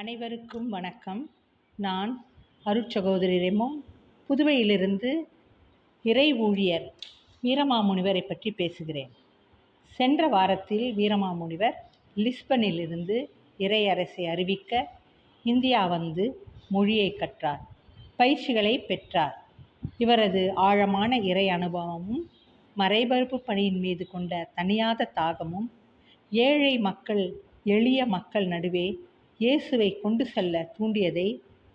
அனைவருக்கும் வணக்கம். நான் அருட்சகோதரி ரெமோ புதுவையிலிருந்து இறை ஊழியர் வீரமாமுனிவரை பற்றி பேசுகிறேன். சென்ற வாரத்தில் வீரமாமுனிவர் லிஸ்பனிலிருந்து இறை அரசை அறிவிக்க இந்தியா வந்து மொழியை கற்றார் பயிற்சிகளை பெற்றார். இவரது ஆழமான இறை அனுபவமும் மறைபரப்பு பணியின் மீது கொண்ட தனியாத தாகமும் ஏழை மக்கள் எளிய மக்கள் நடுவே இயேசுவை கொண்டு செல்ல தூண்டியதை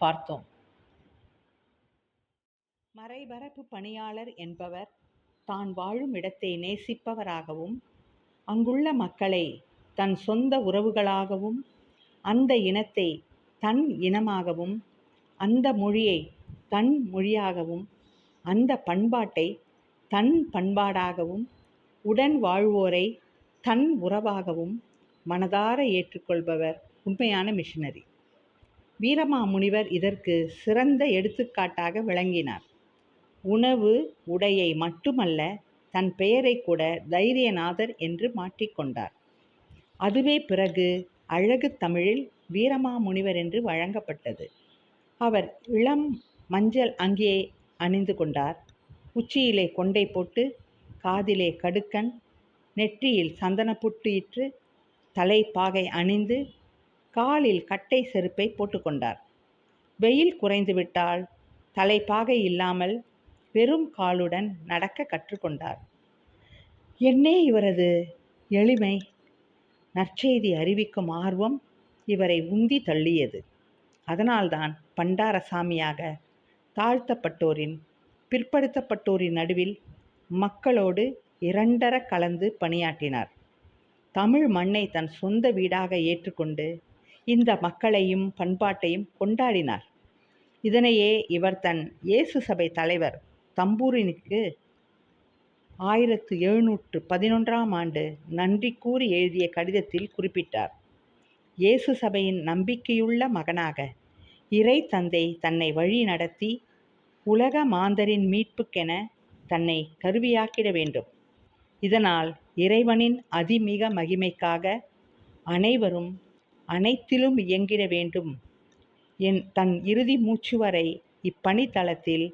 பார்த்தோம். மறைபரப்பு பணியாளர் என்பவர் தான் வாழும் இடத்தை நேசிப்பவராகவும் அங்குள்ள மக்களை தன் சொந்த உறவுகளாகவும் அந்த இனத்தை தன் இனமாகவும் அந்த மொழியை தன் மொழியாகவும் அந்த பண்பாட்டை தன் பண்பாடாகவும் உடன் வாழ்வோரை தன் உறவாகவும் மனதார ஏற்றுக்கொள்பவர். உண்மையான மிஷினரி வீரமாமுனிவர் இதற்கு சிறந்த எடுத்துக்காட்டாக விளங்கினார். உணவு உடையை மட்டுமல்ல தன் பெயரை கூட தைரியநாதர் என்று மாற்றிக்கொண்டார் அதுவே பிறகு அழகு தமிழில் வீரமாமுனிவர் என்று வழங்கப்பட்டது. அவர் இளம் மஞ்சள் அங்கியை அணிந்து கொண்டார். உச்சியிலே கொண்டை போட்டு காதிலே கடுக்கன் நெற்றியில் சந்தனப்புட்டு இற்று தலைப்பாகை அணிந்து காலில் கட்டை செருப்பை போட்டுக்கொண்டார். வெயில் குறைந்துவிட்டால் தலைப்பாகை இல்லாமல் வெறும் காலுடன் நடக்க கற்றுக்கொண்டார். என்னே இவரது எளிமை! நற்செய்தி அறிவிக்கும் ஆர்வம் இவரை உந்தி தள்ளியது. அதனால்தான் பண்டாரசாமியாக தாழ்த்தப்பட்டோரின் பிற்படுத்தப்பட்டோரின் நடுவில் மக்களோடு இரண்டர கலந்து பணியாற்றினார். தமிழ் மண்ணை தன் சொந்த வீடாக ஏற்றுக்கொண்டு இந்த மக்களையும் பண்பாட்டையும் கொண்டாடினார். இதனையே இவர் தன் இயேசு சபை தலைவர் தம்பூரினுக்கு ஆயிரத்து எழுநூற்று பதினொன்றாம் ஆண்டு நன்றி கூறி எழுதிய கடிதத்தில் குறிப்பிட்டார். இயேசு சபையின் நம்பிக்கையுள்ள மகனாக இறை தந்தை தன்னை வழி நடத்தி உலக மாந்தரின் மீட்புக்கென தன்னை கருவியாக்கிட வேண்டும். இதனால் இறைவனின் அதிமிக மகிமைக்காக அனைவரும் அனைத்திலும் இயங்கிட வேண்டும். என் தன் இறுதி மூச்சு வரை இப்பணித்தளத்தில்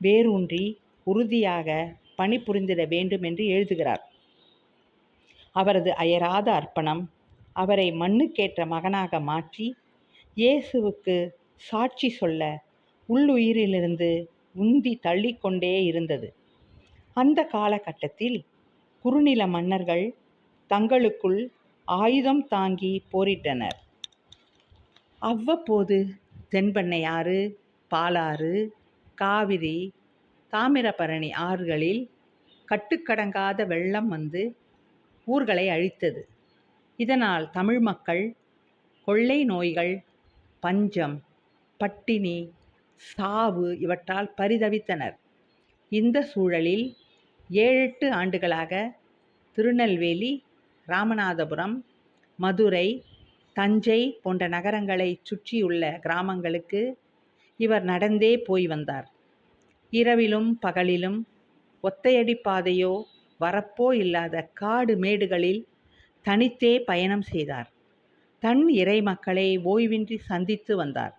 வேரூன்றி உறுதியாக பணிபுரிந்திட வேண்டும் என்று எழுதுகிறார். அவரது அயராத அர்ப்பணம் அவரை மண்ணுக்கேற்ற மகனாக மாற்றி இயேசுவுக்கு சாட்சி சொல்ல உள்ளுயிரிலிருந்து உந்தி தள்ளிக்கொண்டே இருந்தது. அந்த காலகட்டத்தில் குறுநில மன்னர்கள் தங்களுக்குள் ஆயுதம் தாங்கி போரிட்டனர். அவ்வப்போது தென்பெண்ணையாறு பாலாறு காவிரி தாமிரபரணி ஆறுகளில் கட்டுக்கடங்காத வெள்ளம் வந்து ஊர்களை அழித்தது. இதனால் தமிழ் மக்கள் கொள்ளை நோய்கள் பஞ்சம் பட்டினி சாவு இவற்றால் பரிதவித்தனர். இந்த சூழலில் ஏழெட்டு ஆண்டுகளாக திருநெல்வேலி ராமநாதபுரம் மதுரை தஞ்சை போன்ற நகரங்களை சுற்றியுள்ள கிராமங்களுக்கு இவர் நடந்தே போய் வந்தார். இரவிலும் பகலிலும் ஒத்தையடி பாதையோ வரப்போ இல்லாத காடு மேடுகளில் தனித்தே பயணம் செய்தார். தன் இறை மக்களை ஓய்வின்றி சந்தித்து வந்தார்.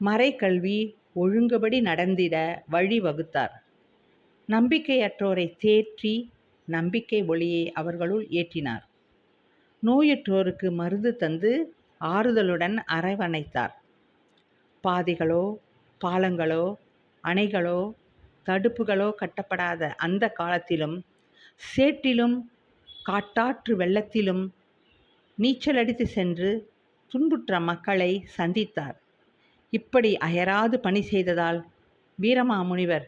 மறைக்கல்வி ஒழுங்குபடி நடந்திட வழி வகுத்தார் நம்பிக்கையற்றோரை தேற்றி நம்பிக்கை ஒளியை அவர்களுள் ஏற்றினார். நோயற்றோருக்கு மருந்து தந்து ஆறுதலுடன் அரவணைத்தார். பாதைகளோ பாலங்களோ அணைகளோ தடுப்புகளோ கட்டப்படாத அந்த காலத்திலும் சேற்றிலும் காட்டாற்று வெள்ளத்திலும் நீச்சலடித்து சென்று துன்புற்ற மக்களை சந்தித்தார். இப்படி அயராது பணி செய்ததால் வீரமாமுனிவர்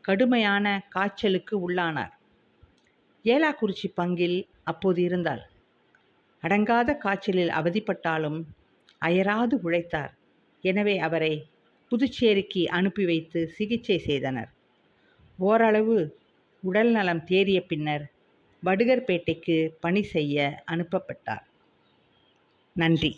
கடுமையான காய்ச்சலுக்கு உள்ளானார். ஏலாக்குறிச்சி பங்கில் அப்போது இருந்தாள். அடங்காத காய்ச்சலில் அவதிப்பட்டாலும் அயராது உழைத்தார். எனவே அவரை புதுச்சேரிக்கு அனுப்பி வைத்து சிகிச்சை செய்தனர். ஓரளவு உடல் நலம் தேறிய பின்னர் வடுகர்பேட்டைக்கு பணி செய்ய அனுப்பப்பட்டார். நன்றி.